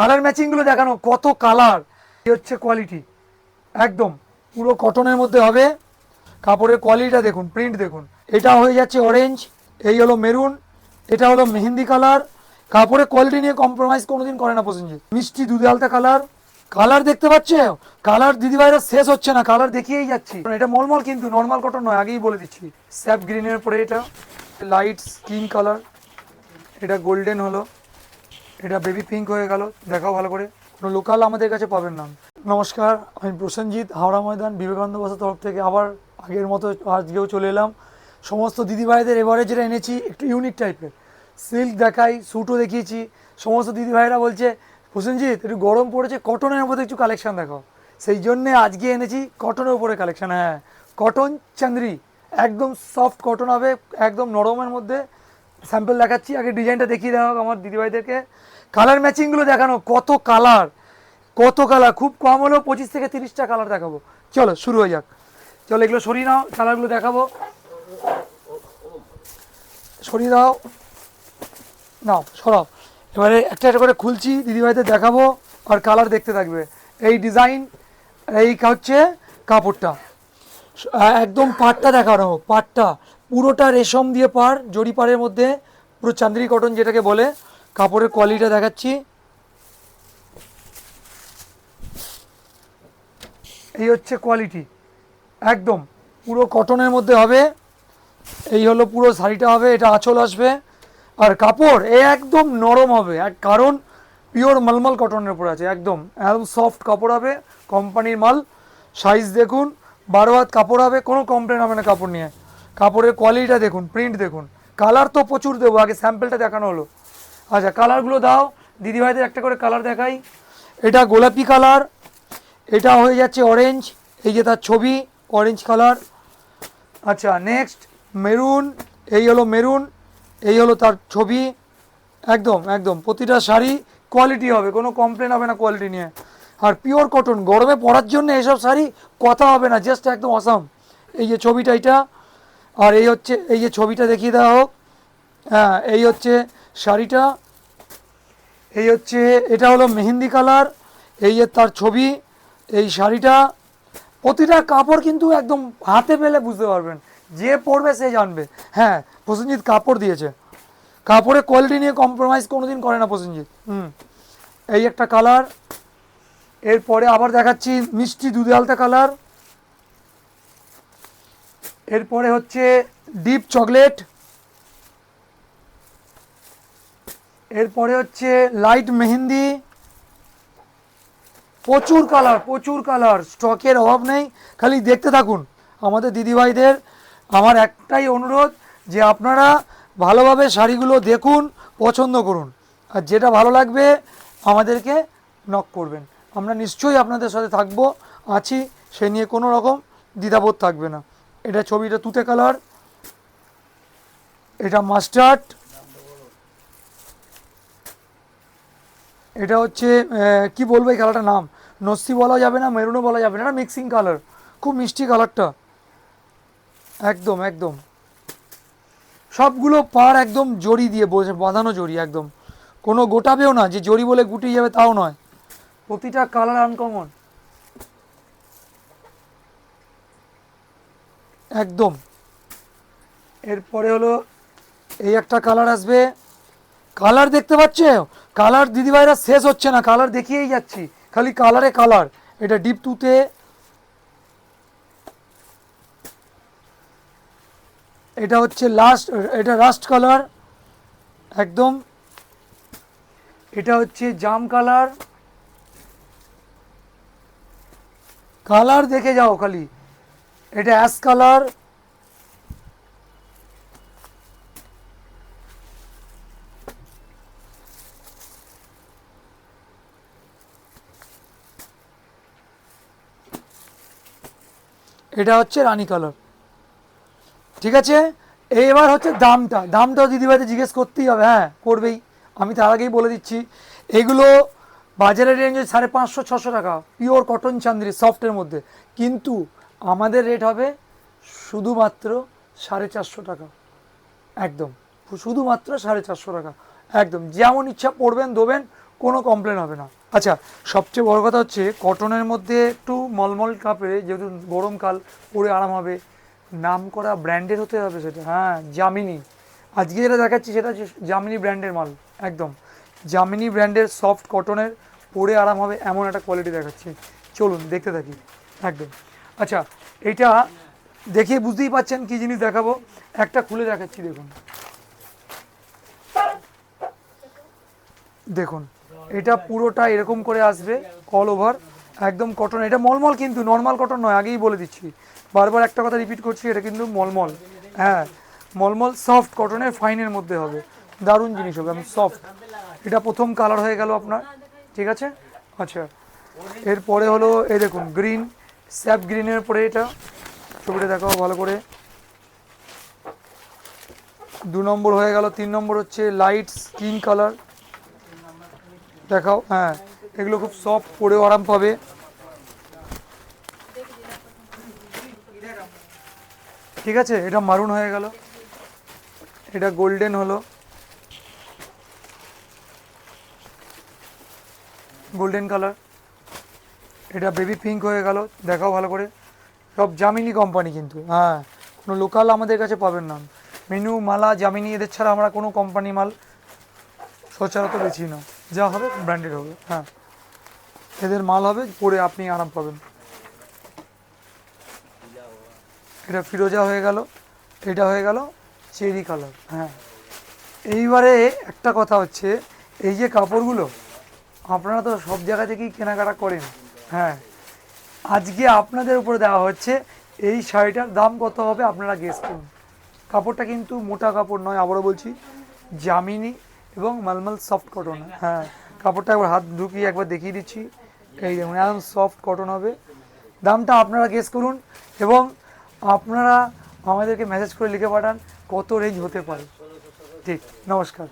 Colour ম্যাচিংগুলো দেখানো, কত colour হচ্ছে কোয়ালিটি একদম, পুরো কটনের মধ্যে হবে, কাপড়ের কোয়ালিটিটা দেখুন প্রিন্ট দেখুন, এটা হয়ে যাচ্ছে অরেঞ্জ এই হলো মেরুন এটা হলো মেহেন্দি কালার কাপড়ের কোয়ালিটি নিয়ে কম্প্রোমাইজ কোনোদিন করে না প্রসেনজিৎ, মিষ্টি দুধে আলতা কালার কালার দেখতে পাচ্ছে? কালার দিদিভাইরা শেষ হচ্ছে না কালার দেখিয়েই যাচ্ছি। এটা মলমল কিন্তু নর্মাল কটন নয়, আগেই বলে দিচ্ছি। স্যাপ গ্রিনের পরে এটা লাইট স্কিন কালার এটা গোল্ডেন হলো। এটা বেবি পিঙ্ক হয়ে গেল, দেখাও ভালো করে। কোনো লোকাল আমাদের কাছে পাবেন না। নমস্কার, আমি প্রসেনজিৎ, হাওড়া ময়দান, বিবেকানন্দ বসার তরফ থেকে আবার আগের মতো আজকেও চলে এলাম। সমস্ত দিদিভাইদের এবারে যেটা এনেছি, একটু ইউনিক টাইপের সিল্ক দেখাই স্যুটও দেখিয়েছি। সমস্ত দিদিভাইরা বলছে, প্রসেনজিৎ, একটু গরম পড়েছে কটনের মধ্যে একটু কালেকশন দেখাও। সেই জন্যে আজকে এনেছি কটনের উপরে কালেকশন হ্যাঁ। কটন চান্দ্রি একদম সফট কটন হবে, একদম নরমের মধ্যে। স্যাম্পল দেখাচ্ছি, আগে ডিজাইনটা দেখিয়ে দেওয়া হোক আমার দিদিভাইদেরকে। কালার ম্যাচিংগুলো দেখানো, কত কালার কত কালার খুব কম হলেও পঁচিশ থেকে তিরিশটা কালার দেখাবো। চলো, শুরু হয়ে যাক। চলো, এগুলো সরিয়ে নাও কালারগুলো দেখাবো। সরিয়ে দাও। নাও, সরাও। এবারে একটা একটা করে খুলছি, দিদিভাইদের দেখাবো, আর কালার দেখতে থাকবে। এই ডিজাইন এই হচ্ছে কাপড়টা। একদম পাটটা দেখানো হোক, পাটটা। পুরোটা রেশম দিয়ে পার জরি পাড়ের মধ্যে পুরো চান্দ্রি কটন যেটাকে বলে, কাপড়ের কোয়ালিটিটা দেখাচ্ছি। এই হচ্ছে কোয়ালিটি একদম, পুরো কটনের মধ্যে হবে। এই হলো পুরো শাড়িটা হবে, এটা আঁচল আসবে। আর কাপড় এ একদম নরম হবে, এক কারণ পিওর মালমাল কটনের উপর আছে, একদম। একদম সফট কাপড় হবে কোম্পানির মাল। সাইজ দেখুন, বারো হাত কাপড় হবে, কোনো কমপ্লেন হবে না কাপড় নিয়ে। কাপড়ের কোয়ালিটিটা দেখুন প্রিন্ট দেখুন। কালার তো প্রচুর দেবো, আগে স্যাম্পেলটা দেখানো হলো। আচ্ছা কালারগুলো দাও। দিদিভাইদের একটা করে কালার দেখাই। এটা গোলাপি কালার এটা হয়ে যাচ্ছে অরেঞ্জ এই যে তার ছবি অরেঞ্জ কালার আচ্ছা নেক্সট মেরুন এই হলো মেরুন এই হলো তার ছবি। একদম একদম, প্রতিটা শাড়ি কোয়ালিটি হবে, কোনো কমপ্লেন হবে না কোয়ালিটি নিয়ে। আর পিওর কটন গরমে পরার জন্য এসব শাড়ি কথা হবে না জাস্ট একদম অসাম এই যে ছবিটা, এটা। আর এই হচ্ছে, এই যে ছবিটা দেখিয়ে দেওয়া হোক হ্যাঁ এই হচ্ছে শাড়িটা, এই হচ্ছে, এটা হলো মেহেন্দি কালার, এই যে তার ছবি, এই শাড়িটা, প্রতিটা কাপড় কিন্তু একদম হাতে পেলে বুঝতে পারবেন, যে পরবে সে জানবে হ্যাঁ প্রসেনজিৎ কাপড় দিয়েছে, কাপড়ের কোয়ালিটি নিয়ে কম্প্রোমাইজ কোনোদিন করে না প্রসেনজিৎ, হুম, এই একটা কালার, এরপরে আবার দেখাচ্ছি মিষ্টি দুধে আলতা কালার এরপরে হচ্ছে ডিপ চকলেট। এরপরে হচ্ছে লাইট মেহেন্দি। প্রচুর কালার প্রচুর কালার। স্টকের অভাব নেই, খালি দেখতে থাকুন আমাদের দিদিভাইদের। আমার একটাই অনুরোধ যে আপনারা ভালোভাবে শাড়িগুলো দেখুন, পছন্দ করুন। আর যেটা ভালো লাগবে, আমাদেরকে নক করবেন। আমরা নিশ্চয়ই আপনাদের সাথে থাকব, আছি, সে নিয়ে কোনো রকম দ্বিধাবোধ থাকবে না। এটা ছবিটা তুতে কালার। এটা মাস্টার্ড। এটা হচ্ছে কি বলব এই কালারটার নাম? নস্যি বলা যাবে না, মেরুনও বলা যাবে না, এটা মিক্সিং কালার খুব মিষ্টি কালারটা। একদম একদম। সবগুলো পার একদম জড়ি দিয়ে বসে বাঁধানো জড়ি একদম। কোনো গোটাবেও না, যে জড়ি বলে গুটিয়ে যাবে তাও নয়। প্রতিটা কালার আনকমন একদম। এরপরে হলো এই একটা কালার আসবে। কালার দেখতে পাচ্ছে? কালার দিদিভাইরা শেষ হচ্ছে না কালার দেখিয়েই যাচ্ছি। খালি কালারে কালার এটা ডিপ টুতে এটা হচ্ছে লাস্ট এটা রাস্ট কালার একদম। এটা হচ্ছে জাম কালার কালার দেখে যাও খালি। এটা অ্যাশ কালার। এটা হচ্ছে রানী কালার। ঠিক আছে? এবার হচ্ছে দামটা। দামটাও দিদিভাইতে জিজ্ঞেস করতেই হবে। হ্যাঁ করবেই। আমি তার আগেই বলে দিচ্ছি। এগুলো বাজারের রেঞ্জে সাড়ে পাঁচশো, ছশো টাকা। পিওর কটন চান্দ্রি সফটের মধ্যে। কিন্তু আমাদের রেট হবে শুধুমাত্র সাড়ে চারশো টাকা। একদম। শুধুমাত্র সাড়ে চারশো টাকা। একদম। যেমন ইচ্ছা পড়বেন, দেবেন, কোনো কমপ্লেন হবে না। আচ্ছা সবচেয়ে বড় কথা হচ্ছে কটনের মধ্যে একটু মলমল কাপড়ে যেহেতু গরমকাল পরে আরাম হবে। নাম করা ব্র্যান্ডের হতে হবে সেটা। হ্যাঁ জামিনি আজকে যেটা দেখাচ্ছি সেটা হচ্ছে জামিনি ব্র্যান্ডের মাল। একদম। জামিনি ব্র্যান্ডের সফট কটনের পরে আরাম হবে এমন একটা কোয়ালিটি দেখাচ্ছি। চলুন, দেখতে থাকি। একদম। আচ্ছা এটা দেখে বুঝতেই পাচ্ছেন কি জিনিস দেখাবো। একটা খুলে দেখাচ্ছি, দেখুন। দেখুন, এটা পুরোটা এরকম করে আসবে অল ওভার একদম কটন এটা মলমল কিন্তু নর্মাল কটন নয়, আগেই বলে দিচ্ছি। বারবার একটা কথা রিপিট করছি, এটা কিন্তু মলমল। হ্যাঁ মলমল সফট কটনের ফাইনের মধ্যে হবে। দারুণ জিনিস হবে আমি সফট এটা প্রথম কালার হয়ে গেল আপনার, ঠিক আছে? আচ্ছা এরপরে হলো, এই দেখুন গ্রিন স্যাপ গ্রিনের পরে এটা। ছবিটা দেখাও ভালো করে। দু নম্বর হয়ে গেল, তিন নম্বর হচ্ছে লাইট স্কিন কালার দেখাও হ্যাঁ এগুলো খুব সফট পরেও আরাম পাবে। ঠিক আছে, এটা মারুন হয়ে গেল। এটা গোল্ডেন হলো। গোল্ডেন কালার এটা বেবি পিঙ্ক হয়ে গেল, দেখাও ভালো করে। সব জামিনি কোম্পানি কিন্তু হ্যাঁ। কোনো লোকাল আমাদের কাছে পাবেন না। মেনু মালা জামিনি এদের ছাড়া আমরা কোনো কোম্পানি মাল সচরাচর বেছি না। যা হবে ব্র্যান্ডেড হবে হ্যাঁ। এদের মাল হবে, পরে আপনি আরাম পাবেন। এটা ফিরোজা হয়ে গেল, এটা হয়ে গেল চেরি কালার হ্যাঁ। এইবারে একটা কথা হচ্ছে, এই যে কাপড়গুলো, আপনারা তো সব জায়গা থেকেই কেনাকাটা করেন। হ্যাঁ। আজকে আপনাদের উপরে দেওয়া হচ্ছে, এই শাড়িটার দাম কত হবে আপনারা গেস করুন। কাপড়টা কিন্তু মোটা কাপড় নয়, আবারও বলছি, জামিনি এবং মালমাল সফট কটন হ্যাঁ কাপড়টা একবার হাত ঢুকিয়ে একবার দেখিয়ে দিচ্ছি। এই দেখুন, একদম সফট কটন হবে। দামটা আপনারা গেস করুন এবং আপনারা আমাদেরকে মেসেজ করে লিখে পাঠান কত রেঞ্জ হতে পারে। ঠিক, নমস্কার।